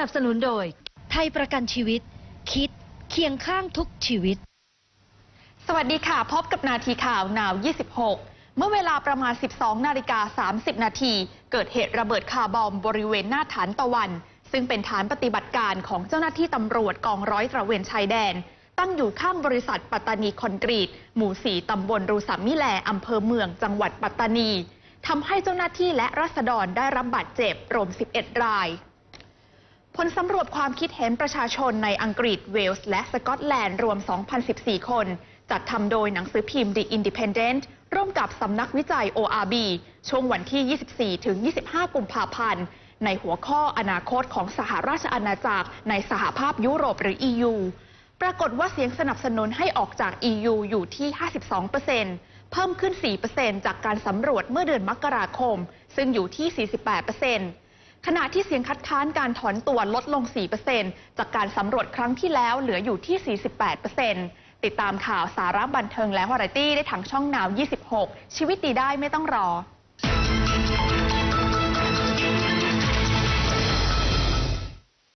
นับสนุนโดย ไทยประกันชีวิต คิดเคียงข้างทุกชีวิต สวัสดีค่ะ พบกับนาทีข่าว นาว 26 เมื่อเวลาประมาณ 12 นาฬิกา 30 นาที เกิดเหตุระเบิดคาร์บอมบริเวณหน้าฐานตะวัน ซึ่งเป็นฐานปฏิบัติการของเจ้าหน้าที่ตำรวจกองร้อยตระเวนชายแดน ตั้งอยู่ข้างบริษัทปัตตานีคอนกรีต หมู่ 4 ตำบลรูสามิแลอำเภอเมือง จังหวัดปัตตานีทำให้เจ้าหน้าที่และรัษฎรได้รับบาดเจ็บรวม 11 ราย ลสำรวจความคิดเห็นประชาชนในอังกฤษเวลส์และสกอตแลนด์รวม 2,014 คน จัดทำโดยหนังสือพิมพ์ The Independent ร่วมกับสำนักวิจัย ORB ช่วงวันที่ 24 ถึง 25 กุมภาพันธ์ ในหัวข้ออนาคตของสหราชอาณาจักรในสหภาพยุโรปหรือ EU ปรากฏว่าเสียงสนับสนุนให้ออกจาก EU อยู่ที่ 52%เพิ่มขึ้น 4%จากการสำรวจเมื่อเดือนมกราคม ซึ่งอยู่ที่ 48% ขณะที่เสียงคัดค้านการถอนตัวลดลง 4%จากการสำรวจครั้งที่แล้วเหลืออยู่ที่ 48%ติดตามข่าวสาระบันเทิงและวาไรตี้ได้ทางช่องนาว 26 ชีวิตดีได้ไม่ต้องรอ